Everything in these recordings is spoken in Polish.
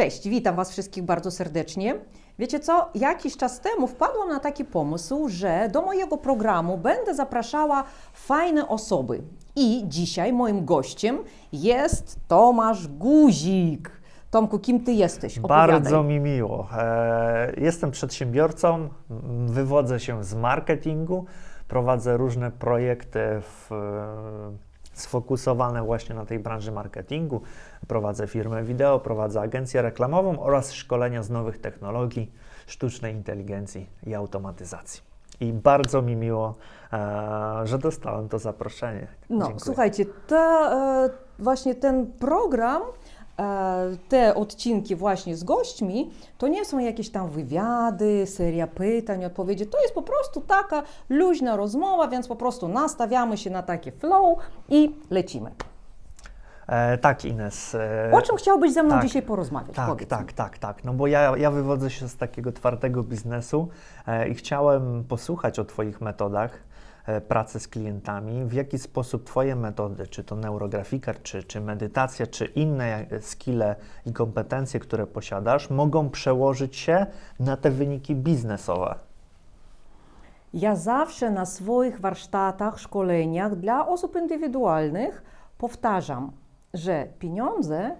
Cześć, witam Was wszystkich bardzo serdecznie. Wiecie co? Jakiś czas temu wpadłam na taki pomysł, że do mojego programu będę zapraszała fajne osoby. I dzisiaj moim gościem jest Tomasz Guzik. Tomku, kim Ty jesteś? Opowiadaj. Bardzo mi miło. E, Jestem przedsiębiorcą, wywodzę się z marketingu, prowadzę różne projekty w, sfokusowane właśnie na tej branży marketingu. Prowadzę firmę wideo, prowadzę agencję reklamową oraz szkolenia z nowych technologii, sztucznej inteligencji i automatyzacji. I bardzo mi miło, e, że dostałem to zaproszenie. No, Dziękuję. słuchajcie, ta, e, właśnie ten program, te odcinki właśnie z gośćmi, to nie są jakieś tam wywiady, seria pytań, odpowiedzi. To jest po prostu taka luźna rozmowa, więc po prostu nastawiamy się na takie flow i lecimy. E, tak, Ines. e, O czym chciałbyś ze mną tak, dzisiaj porozmawiać? Tak, Powiedz tak, mi. tak, tak. No bo ja, ja wywodzę się z takiego twardego biznesu e, i chciałem posłuchać o Twoich metodach e, pracy z klientami, w jaki sposób Twoje metody, czy to neurografiker, czy, czy medytacja, czy inne e, skille i kompetencje, które posiadasz, mogą przełożyć się na te wyniki biznesowe. Ja zawsze na swoich warsztatach, szkoleniach dla osób indywidualnych powtarzam, że pieniądze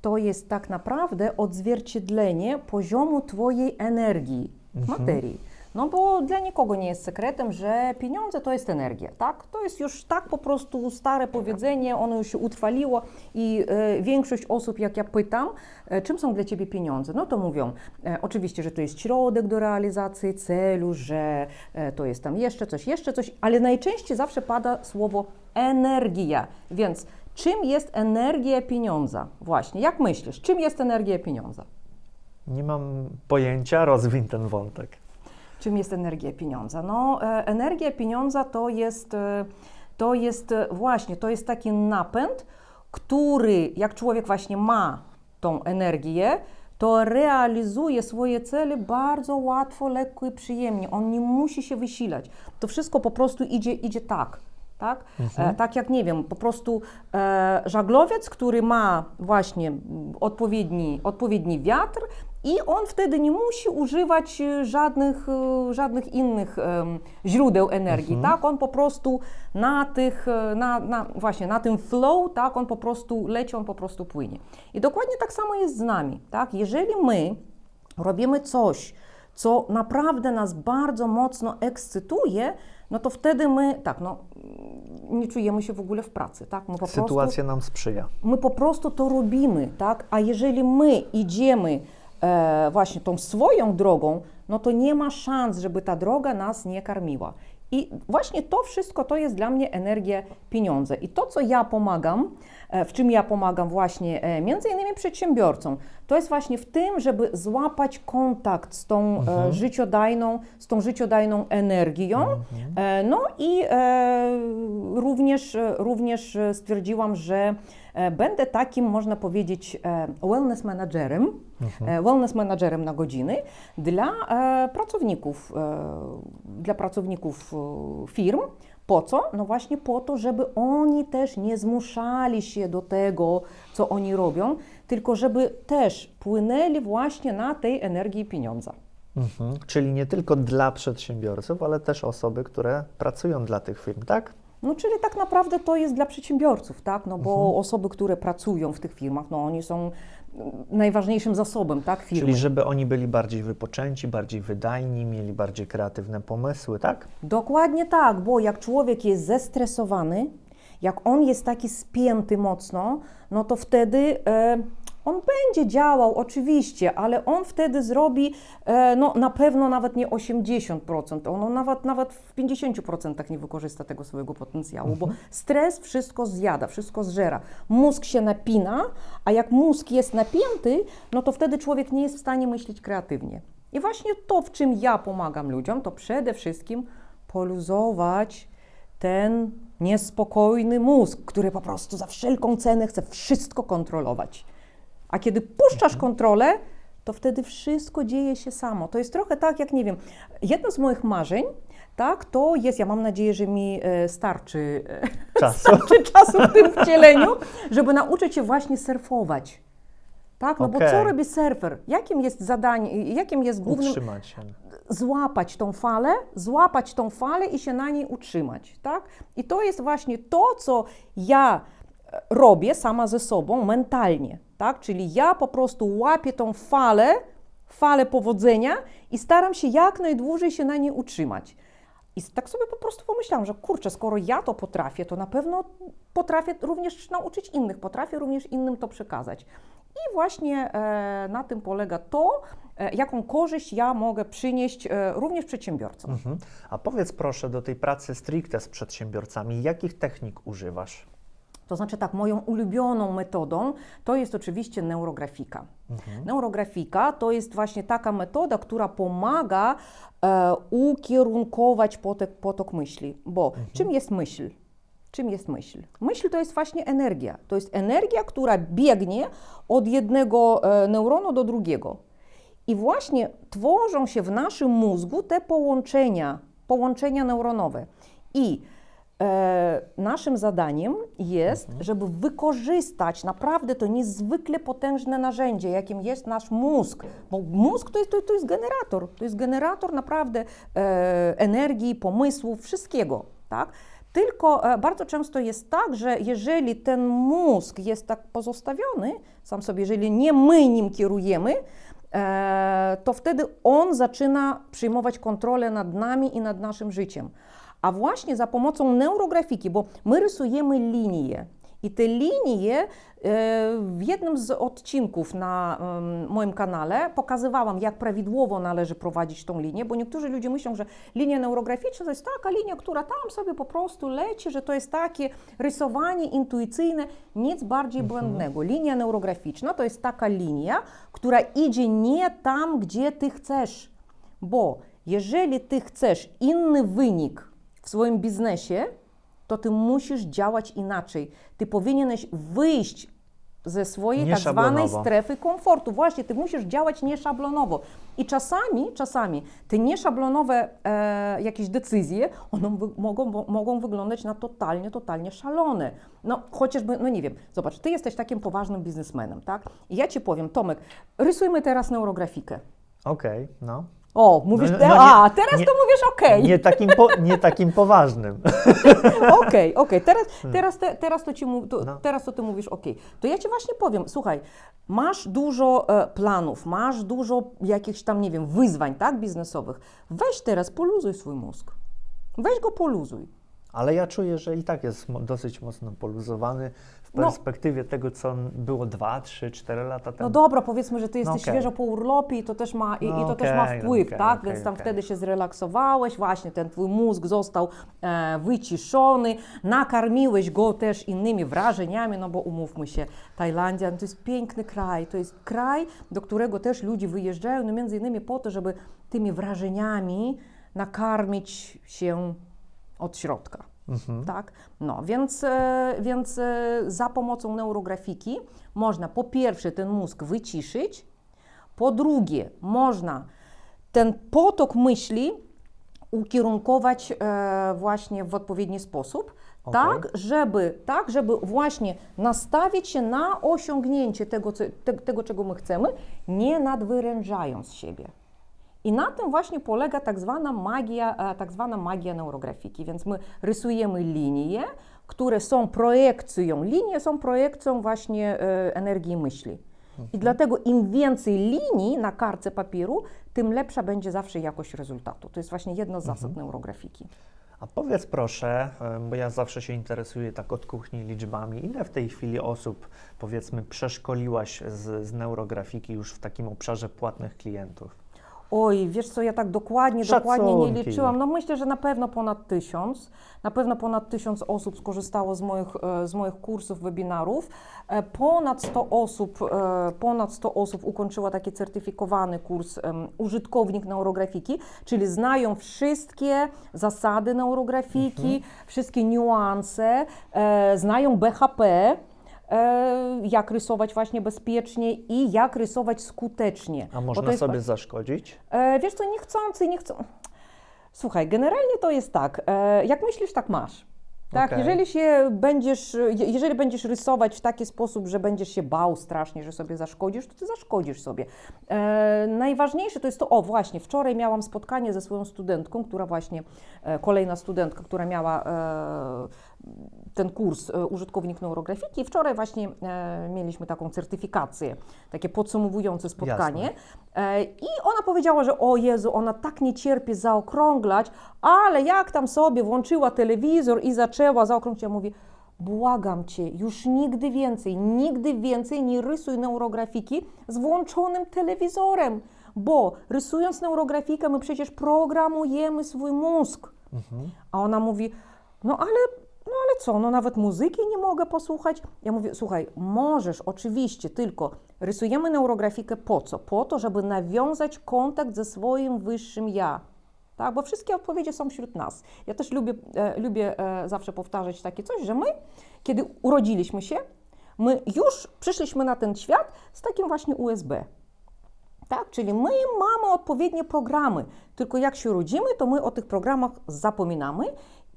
to jest tak naprawdę odzwierciedlenie poziomu Twojej energii, materii. No bo dla nikogo nie jest sekretem, że pieniądze to jest energia, tak? To jest już tak po prostu stare powiedzenie, ono już się utrwaliło i e, większość osób, jak ja pytam, e, czym są dla Ciebie pieniądze, no to mówią e, oczywiście, że to jest środek do realizacji celu, że e, to jest tam jeszcze coś, jeszcze coś, ale najczęściej zawsze pada słowo energia, więc czym jest energia pieniądza? Właśnie, jak myślisz, czym jest energia pieniądza? Nie mam pojęcia, rozwin ten wątek. Czym jest energia pieniądza? No, e, energia pieniądza to jest, e, to jest e, właśnie, to jest taki napęd, który jak człowiek właśnie ma tą energię, to realizuje swoje cele bardzo łatwo, lekko i przyjemnie. On nie musi się wysilać. To wszystko po prostu idzie, idzie tak. Tak? E, tak jak nie wiem, po prostu e, żaglowiec, który ma właśnie odpowiedni, odpowiedni wiatr i on wtedy nie musi używać e, żadnych, e, żadnych innych źródeł energii, tak? On po prostu na tych, e, na, na, właśnie na tym flow, tak? On po prostu leci, on po prostu płynie. I dokładnie tak samo jest z nami, tak? Jeżeli my robimy coś, co naprawdę nas bardzo mocno ekscytuje, no to wtedy my, tak, no, nie czujemy się w ogóle w pracy, tak? My po prostu Sytuacja nam sprzyja. my po prostu to robimy, tak? A jeżeli my idziemy właśnie tą swoją drogą, no to nie ma szans, żeby ta droga nas nie karmiła. I właśnie to wszystko to jest dla mnie energia pieniądze. I to, co ja pomagam, e, w czym ja pomagam właśnie e, między innymi przedsiębiorcom, to jest właśnie w tym, żeby złapać kontakt z tą e, życiodajną, z tą życiodajną energią. E, no i e, również, e, również e, stwierdziłam, że e, będę takim, można powiedzieć, e, wellness managerem, e, wellness managerem na godziny dla e, pracowników, e, dla pracowników e, firm. Po co? No właśnie po to, żeby oni też nie zmuszali się do tego, co oni robią, tylko żeby też płynęli właśnie na tej energii pieniądza. Mhm. Czyli nie tylko dla przedsiębiorców, ale też osoby, które pracują dla tych firm, tak? No, czyli tak naprawdę to jest dla przedsiębiorców, tak? No bo osoby, które pracują w tych firmach, no oni są najważniejszym zasobem, tak? Firmy. Czyli żeby oni byli bardziej wypoczęci, bardziej wydajni, mieli bardziej kreatywne pomysły, tak? Dokładnie tak, bo jak człowiek jest zestresowany, jak on jest taki spięty mocno, no to wtedy e, on będzie działał oczywiście, ale on wtedy zrobi e, no, na pewno nawet nie 80%, on nawet, nawet w 50% nie wykorzysta tego swojego potencjału, bo stres wszystko zjada, wszystko zżera. Mózg się napina, a jak mózg jest napięty, no to wtedy człowiek nie jest w stanie myśleć kreatywnie. I właśnie to, w czym ja pomagam ludziom, to przede wszystkim poluzować ten niespokojny mózg, który po prostu za wszelką cenę chce wszystko kontrolować. A kiedy puszczasz kontrolę, to wtedy wszystko dzieje się samo. To jest trochę tak, jak nie wiem, jedno z moich marzeń, tak, to jest, ja mam nadzieję, że mi e, starczy, e, Czasu. starczy czasu w tym wcieleniu, żeby nauczyć się właśnie surfować. Tak, no bo Okej. co robi surfer? Jakim jest zadanie, jakim jest głównym Utrzymać się. złapać tą falę, złapać tą falę i się na niej utrzymać, tak? I to jest właśnie to, co ja e, robię sama ze sobą mentalnie, tak? Czyli ja po prostu łapię tą falę, falę powodzenia i staram się jak najdłużej się na niej utrzymać. I tak sobie po prostu pomyślałam, że kurczę, skoro ja to potrafię, to na pewno potrafię również nauczyć innych, potrafię również innym to przekazać. I właśnie e, na tym polega to, e, jaką korzyść ja mogę przynieść e, również przedsiębiorcom. Mhm. A powiedz proszę do tej pracy stricte z przedsiębiorcami, jakich technik używasz? To znaczy tak, moją ulubioną metodą to jest oczywiście neurografika. Neurografika to jest właśnie taka metoda, która pomaga e, ukierunkować potok, potok myśli. Bo czym jest myśl? Czym jest myśl? Myśl to jest właśnie energia. To jest energia, która biegnie od jednego e, neuronu do drugiego. I właśnie tworzą się w naszym mózgu te połączenia, połączenia neuronowe. I naszym zadaniem jest, żeby wykorzystać naprawdę to niezwykle potężne narzędzie, jakim jest nasz mózg. Bo mózg to jest, to, to jest generator, to jest generator naprawdę e, energii, pomysłów, wszystkiego. Tak? Tylko e, bardzo często jest tak, że jeżeli ten mózg jest tak pozostawiony sam sobie, jeżeli nie my nim kierujemy, e, to wtedy on zaczyna przyjmować kontrolę nad nami i nad naszym życiem. A właśnie za pomocą neurografiki, bo my rysujemy linie. I te linie e, w jednym z odcinków na moim kanale pokazywałam, jak prawidłowo należy prowadzić tą linię, bo niektórzy ludzie myślą, że linia neurograficzna to jest taka linia, która tam sobie po prostu leci, że to jest takie rysowanie intuicyjne, nic bardziej błędnego. Linia neurograficzna to jest taka linia, która idzie nie tam, gdzie ty chcesz. Bo jeżeli ty chcesz inny wynik w swoim biznesie, to ty musisz działać inaczej. Ty powinieneś wyjść ze swojej tak zwanej strefy komfortu. Właśnie, ty musisz działać nieszablonowo. I czasami, czasami te nieszablonowe e, jakieś decyzje, one wy, mogą, bo- mogą wyglądać na totalnie, totalnie szalone. No chociażby, no nie wiem, zobacz, ty jesteś takim poważnym biznesmenem, tak? I ja ci powiem, Tomek, rysujmy teraz neurografikę. Okej, no. O, mówisz, No, no nie- a, teraz nie- to mówisz okej. Nie takim, po, nie takim poważnym. Okej, okej, teraz, teraz, te, teraz, to ci to, Hmm. No. teraz to ty mówisz okej. To ja ci właśnie powiem, słuchaj, masz dużo e, planów, masz dużo jakichś tam, nie wiem, wyzwań, tak, biznesowych. Weź teraz, poluzuj swój mózg. Weź go poluzuj. Ale ja czuję, że i tak jest dosyć mocno poluzowany w No. perspektywie tego, co było 2, 3, 4 lata temu. No dobra, powiedzmy, że ty jesteś okej. świeżo po urlopie i to też ma, i, No i to też ma no wpływ, okej, tak? Więc tam wtedy się zrelaksowałeś, właśnie ten twój mózg został e, wyciszony, nakarmiłeś go też innymi wrażeniami, no bo umówmy się, Tajlandia to jest piękny kraj, to jest kraj, do którego też ludzie wyjeżdżają, no między innymi po to, żeby tymi wrażeniami nakarmić się od środka. Mhm. Tak? No, więc, e, więc e, za pomocą neurografiki można po pierwsze ten mózg wyciszyć, po drugie można ten potok myśli ukierunkować e, właśnie w odpowiedni sposób, Okej. tak, żeby, tak, żeby właśnie nastawić się na osiągnięcie tego, tego, czego my chcemy, nie nadwyrężając siebie. I na tym właśnie polega tak zwana magia, e, tak zwana magia neurografiki. Więc my rysujemy linie, które są projekcją, linie są projekcją właśnie e, energii myśli. I dlatego im więcej linii na kartce papieru, tym lepsza będzie zawsze jakość rezultatu. To jest właśnie jedna z zasad neurografiki. A powiedz proszę, e, bo ja zawsze się interesuję tak od kuchni liczbami, ile w tej chwili osób, powiedzmy, przeszkoliłaś z, z neurografiki już w takim obszarze płatnych klientów? Oj, wiesz co, ja tak dokładnie, dokładnie nie Szacunki. liczyłam. No myślę, że na pewno ponad tysiąc. Na pewno ponad tysiąc osób skorzystało z moich, e, z moich kursów, webinarów. E, Ponad 100 osób, e, ponad 100 osób ukończyło taki certyfikowany kurs em, użytkownik neurografiki, czyli znają wszystkie zasady neurografiki, wszystkie niuanse, e, znają BHP, jak rysować właśnie bezpiecznie i jak rysować skutecznie. A można jest sobie zaszkodzić? E, wiesz co, niechcący, nie chcą. Słuchaj, generalnie to jest tak, e, jak myślisz, tak masz. Tak, Okej. jeżeli się będziesz, je- jeżeli będziesz rysować w taki sposób, że będziesz się bał strasznie, że sobie zaszkodzisz, to ty zaszkodzisz sobie. E, najważniejsze to jest to, o właśnie, wczoraj miałam spotkanie ze swoją studentką, która właśnie, e, kolejna studentka, która miała e, ten kurs e, użytkownik neurografiki wczoraj właśnie e, mieliśmy taką certyfikację, takie podsumowujące spotkanie. E, I ona powiedziała, że o Jezu, ona tak nie cierpi zaokrąglać, ale jak tam sobie włączyła telewizor i zaczęła zaokrąglać, ja mówię, błagam Cię, już nigdy więcej, nigdy więcej nie rysuj neurografiki z włączonym telewizorem, bo rysując neurografikę my przecież programujemy swój mózg. A ona mówi, no ale co, no nawet muzyki nie mogę posłuchać. Ja mówię, słuchaj, możesz oczywiście, tylko rysujemy neurografikę po co? Po to, żeby nawiązać kontakt ze swoim wyższym ja. Tak, bo wszystkie odpowiedzi są wśród nas. Ja też lubię, e, lubię e, zawsze powtarzać takie coś, że my, kiedy urodziliśmy się, my już przyszliśmy na ten świat z takim właśnie USB. Tak, czyli my mamy odpowiednie programy, tylko jak się rodzimy, to my o tych programach zapominamy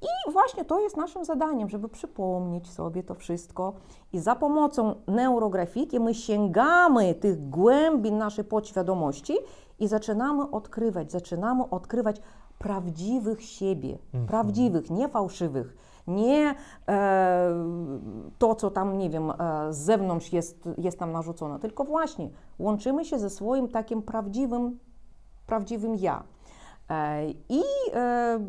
i właśnie to jest naszym zadaniem, żeby przypomnieć sobie to wszystko. I za pomocą neurografiki my sięgamy tych głębin naszej podświadomości i zaczynamy odkrywać, zaczynamy odkrywać prawdziwych siebie, prawdziwych, nie fałszywych, nie e, to, co tam, nie wiem, e, z zewnątrz jest, jest nam narzucone, tylko właśnie łączymy się ze swoim takim prawdziwym, prawdziwym ja. E, I e,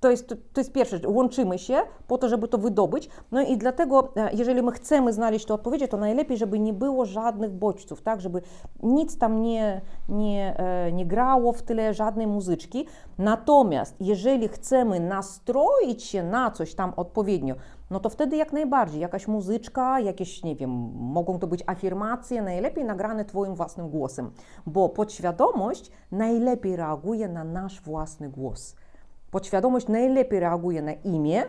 to jest, to jest pierwsze, łączymy się po to, żeby to wydobyć. No i dlatego, e, jeżeli my chcemy znaleźć te odpowiedzi, to najlepiej, żeby nie było żadnych bodźców, tak, żeby nic tam nie, nie, e, nie grało w tyle, żadnej muzyczki. Natomiast jeżeli chcemy nastroić się na coś tam odpowiednio, no to wtedy jak najbardziej jakaś muzyczka, jakieś, nie wiem, mogą to być afirmacje, najlepiej nagrane Twoim własnym głosem, bo podświadomość najlepiej reaguje na nasz własny głos. Podświadomość najlepiej reaguje na imię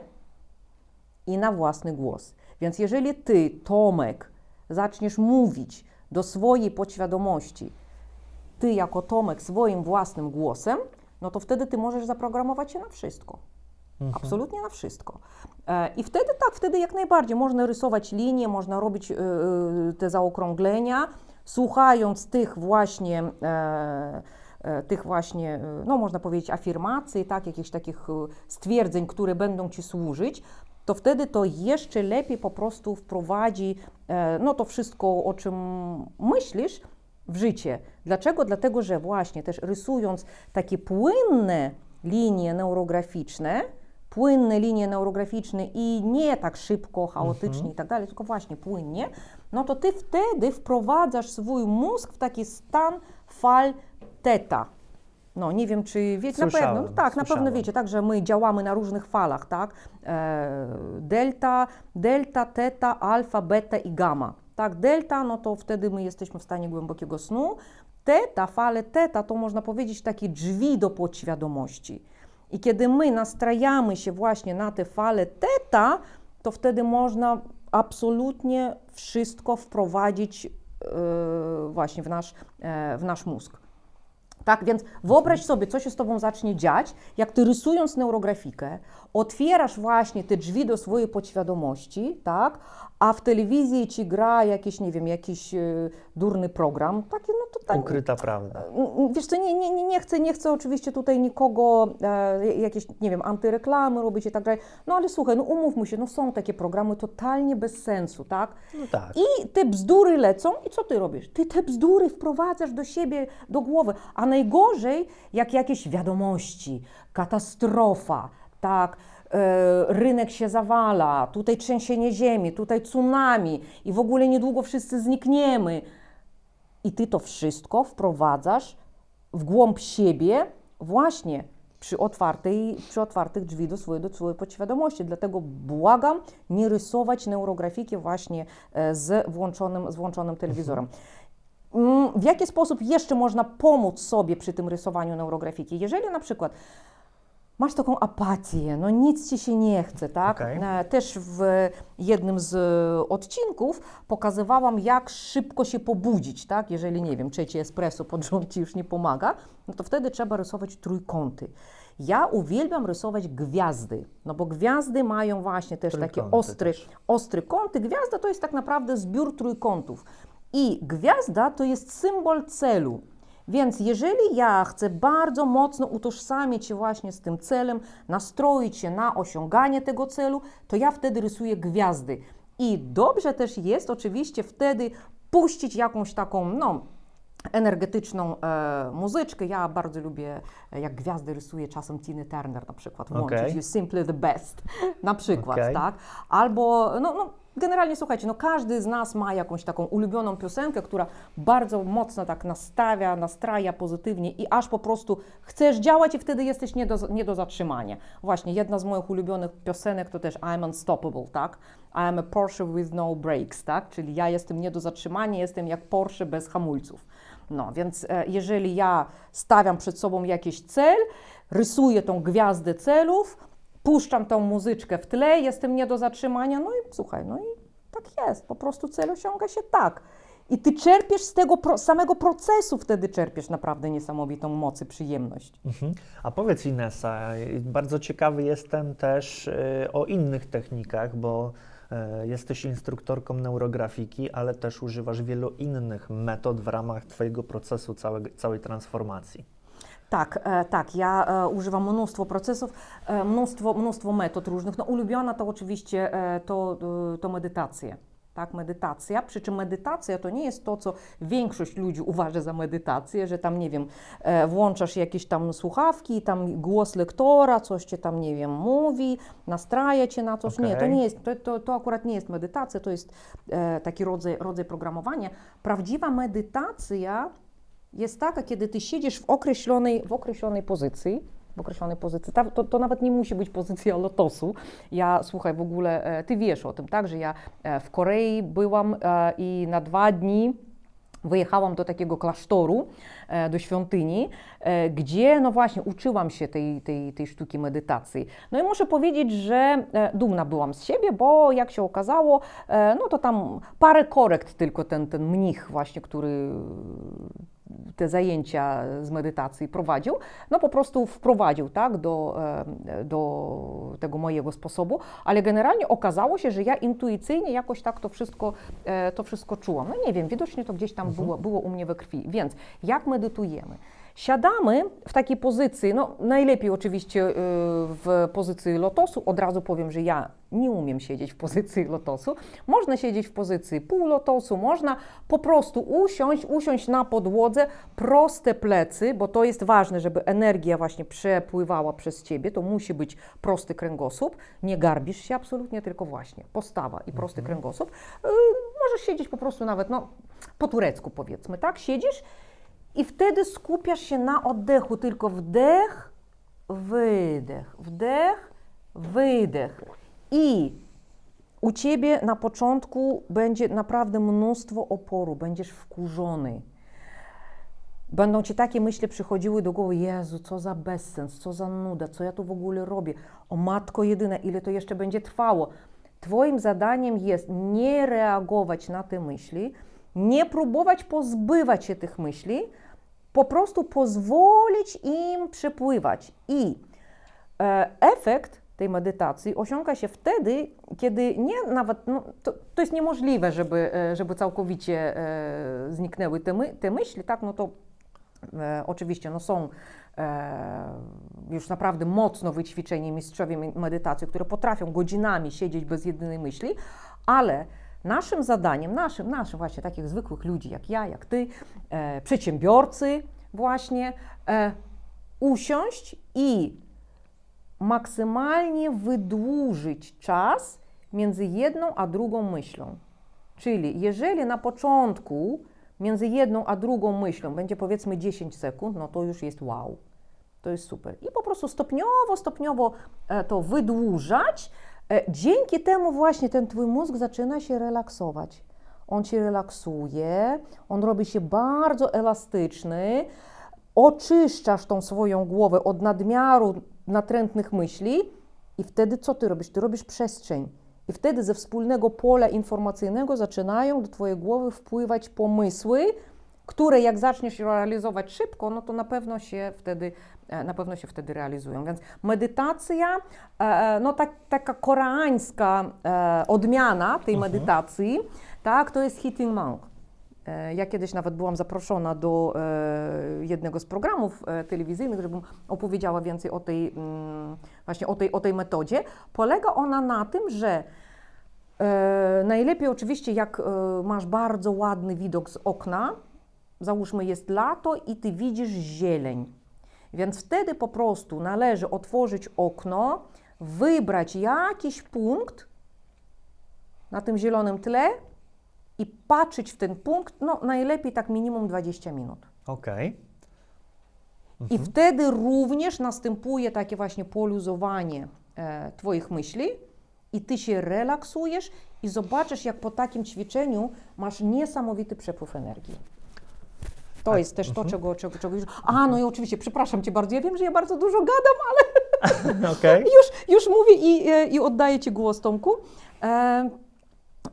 i na własny głos. Więc jeżeli ty, Tomek, zaczniesz mówić do swojej podświadomości, ty jako Tomek swoim własnym głosem, no to wtedy ty możesz zaprogramować się na wszystko. Absolutnie na wszystko. E, I wtedy tak, wtedy jak najbardziej można rysować linie, można robić e, e, te zaokrąglenia, słuchając tych właśnie, tych właśnie, e, no można powiedzieć afirmacji, tak, jakichś takich e, stwierdzeń, które będą Ci służyć, to wtedy to jeszcze lepiej po prostu wprowadzi e, no to wszystko, o czym myślisz, w życie. Dlaczego? Dlatego, że właśnie też rysując takie płynne linie neurograficzne, płynne linie neurograficzne i nie tak szybko, chaotycznie i tak dalej, tylko właśnie płynnie, no to ty wtedy wprowadzasz swój mózg w taki stan fal teta. No, nie wiem, czy wiecie, na Słyszałem, pewno, tak, na pewno słyszałem. wiecie, tak, że my działamy na różnych falach, tak, e, delta, delta, teta, alfa, beta i gamma, tak, delta, no to wtedy my jesteśmy w stanie głębokiego snu, teta, fale teta, to można powiedzieć takie drzwi do podświadomości i kiedy my nastrajamy się właśnie na te fale teta, to wtedy można absolutnie wszystko wprowadzić e, właśnie w nasz, e, w nasz mózg. Tak, więc wyobraź sobie, co się z Tobą zacznie dziać, jak Ty rysując neurografikę, otwierasz właśnie te drzwi do swojej podświadomości, tak, a w telewizji Ci gra jakiś, nie wiem, jakiś e, durny program, taki, no to tak, Ukryta prawda. Wiesz co, nie, nie, nie, nie, chcę, nie chcę oczywiście tutaj nikogo, e, jakieś, nie wiem, antyreklamy robić i tak dalej, no ale słuchaj, no umówmy się, no są takie programy totalnie bez sensu, tak? No tak. I te bzdury lecą i co ty robisz? Ty te bzdury wprowadzasz do siebie, do głowy, a najgorzej jak jakieś wiadomości, katastrofa, tak, e, rynek się zawala, tutaj trzęsienie ziemi, tutaj tsunami i w ogóle niedługo wszyscy znikniemy. I ty to wszystko wprowadzasz w głąb siebie właśnie przy, otwartej, przy otwartych drzwi do swojej, do swojej podświadomości. Dlatego błagam nie rysować neurografiki właśnie e, z włączonym, z włączonym telewizorem. Mm, W jaki sposób jeszcze można pomóc sobie przy tym rysowaniu neurografiki? Jeżeli na przykład masz taką apatię, no nic ci się nie chce, tak? Okej. E, Też w jednym z e, odcinków pokazywałam, jak szybko się pobudzić, tak? Jeżeli, nie wiem, trzecie espresso pod rząd ci już nie pomaga, no to wtedy trzeba rysować trójkąty. Ja uwielbiam rysować gwiazdy, no bo gwiazdy mają właśnie też takie Trójkąty ostre, też. ostre kąty. Gwiazda to jest tak naprawdę zbiór trójkątów. I gwiazda to jest symbol celu. Więc jeżeli ja chcę bardzo mocno utożsamić się właśnie z tym celem, nastroić się na osiąganie tego celu, to ja wtedy rysuję gwiazdy. I dobrze też jest oczywiście wtedy puścić jakąś taką, no, energetyczną e, muzyczkę. Ja bardzo lubię, e, jak gwiazdy rysuje czasem Tina Turner na przykład, włączyć Okej. You Simply the Best na przykład, Okej. tak? Albo, no, no generalnie słuchajcie, no każdy z nas ma jakąś taką ulubioną piosenkę, która bardzo mocno tak nastawia, nastraja pozytywnie i aż po prostu chcesz działać i wtedy jesteś nie do, nie do zatrzymania. Właśnie jedna z moich ulubionych piosenek to też I'm Unstoppable, tak? I am a Porsche with no brakes, tak? Czyli ja jestem nie do zatrzymania, jestem jak Porsche bez hamulców. No, więc e, jeżeli ja stawiam przed sobą jakiś cel, rysuję tą gwiazdę celów, puszczam tą muzyczkę w tle, jestem nie do zatrzymania, no i słuchaj, no i tak jest, po prostu cel osiąga się tak. I ty czerpiesz z tego pro, samego procesu, wtedy czerpiesz naprawdę niesamowitą moc i przyjemność. Mhm. A powiedz Inesa, bardzo ciekawy jestem też y, o innych technikach, bo y, jesteś instruktorką neurografiki, ale też używasz wielu innych metod w ramach Twojego procesu całego, całej transformacji. Tak, e, tak, ja e, używam mnóstwo procesów, e, mnóstwo, mnóstwo metod różnych. No ulubiona to oczywiście to, to medytacja. Tak, medytacja, przy czym medytacja to nie jest to, co większość ludzi uważa za medytację, że tam, nie wiem, włączasz jakieś tam słuchawki, tam głos lektora, coś cię tam, nie wiem, mówi, nastraja cię na coś. Nie, to nie jest, to, to, to akurat nie jest medytacja, to jest taki rodzaj, rodzaj programowania. Prawdziwa medytacja jest taka, kiedy ty siedzisz w określonej, w określonej pozycji, w określonej pozycji, to, to nawet nie musi być pozycja lotosu. Ja, słuchaj, w ogóle, e, ty wiesz o tym, tak, że ja e, w Korei byłam e, i na dwa dni wyjechałam do takiego klasztoru, do świątyni, gdzie, no właśnie, uczyłam się tej, tej, tej sztuki medytacji. No i muszę powiedzieć, że dumna byłam z siebie, bo jak się okazało, no to tam parę korekt tylko ten, ten mnich właśnie, który te zajęcia z medytacji prowadził, no po prostu wprowadził tak, do, e, do tego mojego sposobu, ale generalnie okazało się, że ja intuicyjnie jakoś tak to wszystko, e, to wszystko czułam. No nie wiem, widocznie to gdzieś tam było, było u mnie we krwi. Więc jak medytujemy? Siadamy w takiej pozycji, no najlepiej oczywiście y, w pozycji lotosu. Od razu powiem, że ja nie umiem siedzieć w pozycji lotosu. Można siedzieć w pozycji półlotosu, można po prostu usiąść, usiąść na podłodze, proste plecy, bo to jest ważne, żeby energia właśnie przepływała przez ciebie. To musi być prosty kręgosłup. Nie garbisz się absolutnie, tylko właśnie postawa i prosty kręgosłup. Y, możesz siedzieć po prostu nawet, no po turecku powiedzmy, tak? Siedzisz i wtedy skupiasz się na oddechu, tylko wdech, wydech, wdech, wydech. I u ciebie na początku będzie naprawdę mnóstwo oporu, będziesz wkurzony. Będą ci takie myśli przychodziły do głowy, Jezu, co za bezsens, co za nuda, co ja tu w ogóle robię, o matko jedyna, ile to jeszcze będzie trwało. Twoim zadaniem jest nie reagować na te myśli, nie próbować pozbywać się tych myśli, po prostu pozwolić im przepływać. I e, efekt tej medytacji osiąga się wtedy, kiedy nie nawet, no, to, to jest niemożliwe, żeby, e, żeby całkowicie e, zniknęły te, my, te myśli, tak, no to e, oczywiście no są e, już naprawdę mocno wyćwiczeni mistrzowie me- medytacji, które potrafią godzinami siedzieć bez jedynej myśli, ale naszym zadaniem, naszym, naszym właśnie takich zwykłych ludzi jak ja, jak ty, e, przedsiębiorcy właśnie, e, usiąść i maksymalnie wydłużyć czas między jedną a drugą myślą. Czyli jeżeli na początku między jedną a drugą myślą będzie powiedzmy 10 sekund, no to już jest wow. To jest super. I po prostu stopniowo, stopniowo e, to wydłużać. E, Dzięki temu właśnie ten twój mózg zaczyna się relaksować. On się relaksuje, on robi się bardzo elastyczny, oczyszczasz tą swoją głowę od nadmiaru natrętnych myśli i wtedy co ty robisz? Ty robisz przestrzeń. I wtedy ze wspólnego pola informacyjnego zaczynają do twojej głowy wpływać pomysły, które jak zaczniesz realizować szybko, no to na pewno się wtedy na pewno się wtedy realizują. Więc medytacja, e, no tak, taka koreańska e, odmiana tej medytacji, tak, to jest Hitting Monk. E, Ja kiedyś nawet byłam zaproszona do e, jednego z programów e, telewizyjnych, żebym opowiedziała więcej o tej, mm, właśnie o tej, o tej metodzie. Polega ona na tym, że e, najlepiej oczywiście jak e, masz bardzo ładny widok z okna, załóżmy jest lato i ty widzisz zieleń, więc wtedy po prostu należy otworzyć okno, wybrać jakiś punkt na tym zielonym tle i patrzeć w ten punkt, no najlepiej tak minimum 20 minut. Okej. I wtedy również następuje takie właśnie poluzowanie e, Twoich myśli i Ty się relaksujesz i zobaczysz, jak po takim ćwiczeniu masz niesamowity przepływ energii. To jest też to, czego, czego, czego już... A, no i oczywiście, przepraszam Cię bardzo, ja wiem, że ja bardzo dużo gadam, ale Okej. już, już mówię i, e, i oddaję Ci głos, Tomku. E,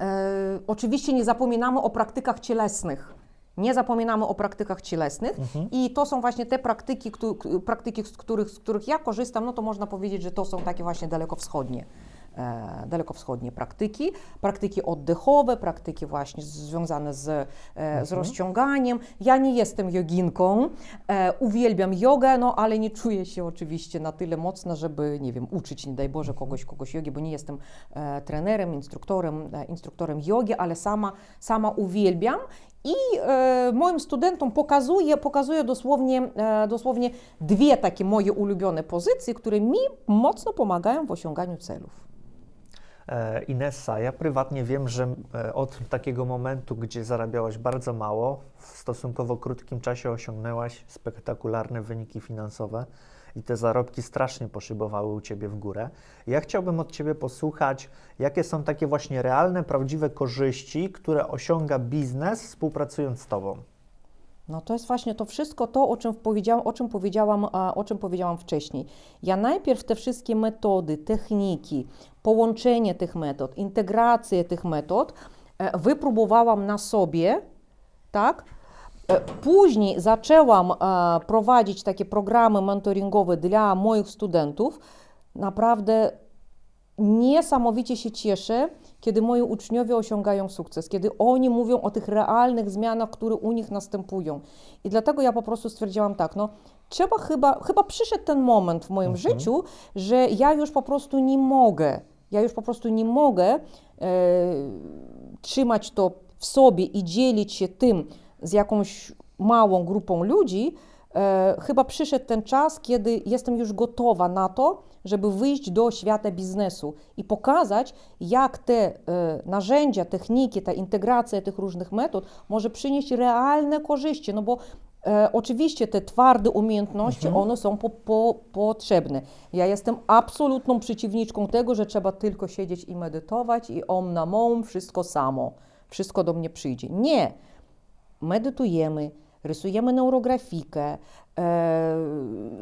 e, oczywiście nie zapominamy o praktykach cielesnych. Nie zapominamy o praktykach cielesnych i to są właśnie te praktyki, któ- praktyki z, których, z których ja korzystam, no to można powiedzieć, że to są takie właśnie dalekowschodnie. E, dalekowschodnie praktyki, praktyki oddechowe, praktyki właśnie związane z, e, z rozciąganiem. Ja nie jestem joginką, e, uwielbiam jogę, no ale nie czuję się oczywiście na tyle mocna, żeby, nie wiem, uczyć, nie daj Boże, kogoś, kogoś jogi, bo nie jestem trenerem, instruktorem, instruktorem jogi, ale sama, sama uwielbiam i e, moim studentom pokazuję, pokazuję dosłownie, e, dosłownie dwie takie moje ulubione pozycje, które mi mocno pomagają w osiąganiu celów. E, Inessa, ja prywatnie wiem, że e, od takiego momentu, gdzie zarabiałaś bardzo mało, w stosunkowo krótkim czasie osiągnęłaś spektakularne wyniki finansowe i te zarobki strasznie poszybowały u Ciebie w górę. Ja chciałbym od Ciebie posłuchać, jakie są takie właśnie realne, prawdziwe korzyści, które osiąga biznes współpracując z Tobą. No to jest właśnie to wszystko to, o czym powiedziałam, o czym powiedziałam, o czym powiedziałam wcześniej. Ja najpierw te wszystkie metody, techniki, połączenie tych metod, integrację tych metod e, wypróbowałam na sobie, tak? E, Później zaczęłam e, prowadzić takie programy mentoringowe dla moich studentów. Naprawdę niesamowicie się cieszę, kiedy moi uczniowie osiągają sukces, kiedy oni mówią o tych realnych zmianach, które u nich następują. I dlatego ja po prostu stwierdziłam tak, no trzeba chyba, chyba przyszedł ten moment w moim życiu, że ja już po prostu nie mogę, ja już po prostu nie mogę e, trzymać to w sobie i dzielić się tym z jakąś małą grupą ludzi, chyba przyszedł ten czas, kiedy jestem już gotowa na to, żeby wyjść do świata biznesu i pokazać, jak te e, narzędzia, techniki, ta integracja tych różnych metod może przynieść realne korzyści, no bo e, oczywiście te twarde umiejętności, one są po, po, potrzebne. Ja jestem absolutną przeciwniczką tego, że trzeba tylko siedzieć i medytować i om nam om, wszystko samo, wszystko do mnie przyjdzie. Nie, medytujemy, rysujemy neurografikę, e,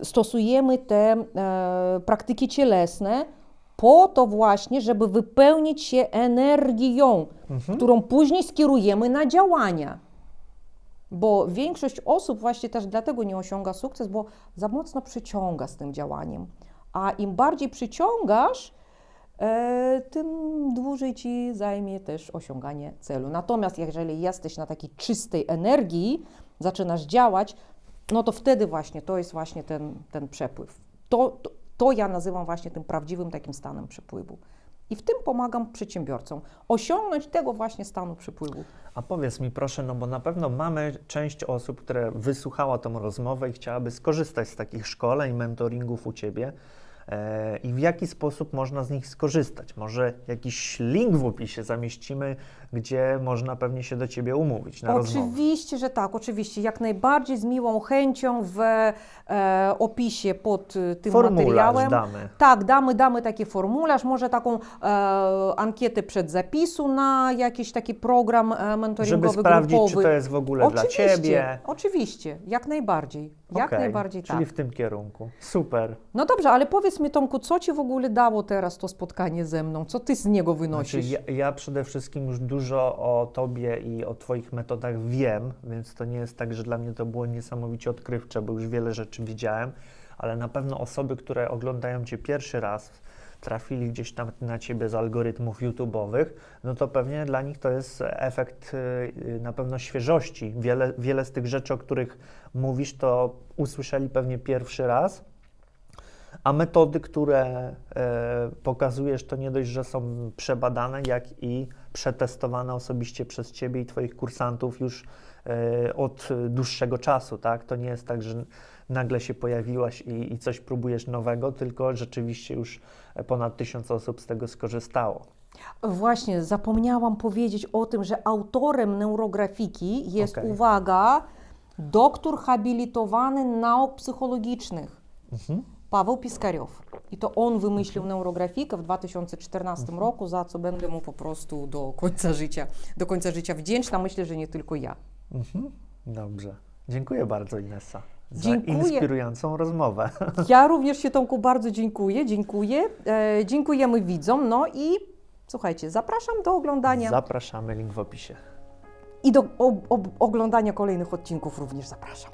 stosujemy te e, praktyki cielesne po to właśnie, żeby wypełnić się energią, którą później skierujemy na działania. Bo większość osób właśnie też dlatego nie osiąga sukces, bo za mocno przyciąga z tym działaniem. A im bardziej przyciągasz, tym dłużej ci zajmie też osiąganie celu. Natomiast jeżeli jesteś na takiej czystej energii, zaczynasz działać, no to wtedy właśnie to jest właśnie ten, ten przepływ. To, to, to ja nazywam właśnie tym prawdziwym takim stanem przepływu. I w tym pomagam przedsiębiorcom osiągnąć tego właśnie stanu przepływu. A powiedz mi proszę, no bo na pewno mamy część osób, które wysłuchała tą rozmowę i chciałaby skorzystać z takich szkoleń, mentoringów u Ciebie. E, I w jaki sposób można z nich skorzystać? Może jakiś link w opisie zamieścimy, gdzie można pewnie się do Ciebie umówić na rozmowę. Oczywiście, że tak, oczywiście, jak najbardziej z miłą chęcią w e, opisie pod e, tym Formularz materiałem. damy. Tak, damy, damy taki formularz, może taką e, ankietę przedzapisu na jakiś taki program e, mentoringowy Żeby sprawdzić, grupowy. czy to jest w ogóle dla Ciebie. Oczywiście, jak najbardziej. Jak Okej, najbardziej Czyli tak. w tym kierunku. Super. No dobrze, ale powiedz mi Tomku, co Ci w ogóle dało teraz to spotkanie ze mną? Co Ty z niego Znaczy, wynosisz? ja, ja przede wszystkim już dużo o Tobie i o Twoich metodach wiem, więc to nie jest tak, że dla mnie to było niesamowicie odkrywcze, bo już wiele rzeczy widziałem, ale na pewno osoby, które oglądają Cię pierwszy raz, trafili gdzieś tam na Ciebie z algorytmów YouTube'owych, no to pewnie dla nich to jest efekt y, na pewno świeżości. Wiele, wiele z tych rzeczy, o których mówisz, to usłyszeli pewnie pierwszy raz. A metody, które e, pokazujesz, to nie dość, że są przebadane, jak i przetestowane osobiście przez Ciebie i Twoich kursantów już e, od dłuższego czasu, tak? To nie jest tak, że nagle się pojawiłaś i, i coś próbujesz nowego, tylko rzeczywiście już ponad tysiąc osób z tego skorzystało. Właśnie, zapomniałam powiedzieć o tym, że autorem neurografiki jest, Okej. uwaga, doktor habilitowany nauk psychologicznych. Mhm. Paweł Piskariow. I to on wymyślił neurografikę w 2014 roku, za co będę mu po prostu do końca życia, do końca życia wdzięczna. Myślę, że nie tylko ja. Mhm. Dobrze. Dziękuję bardzo, Inessa, za Dziękuję. inspirującą rozmowę. Ja również się Tomku bardzo dziękuję, dziękuję. E, dziękujemy widzom, no i słuchajcie, zapraszam do oglądania Zapraszamy, link w opisie. i do o, o, oglądania kolejnych odcinków również zapraszam.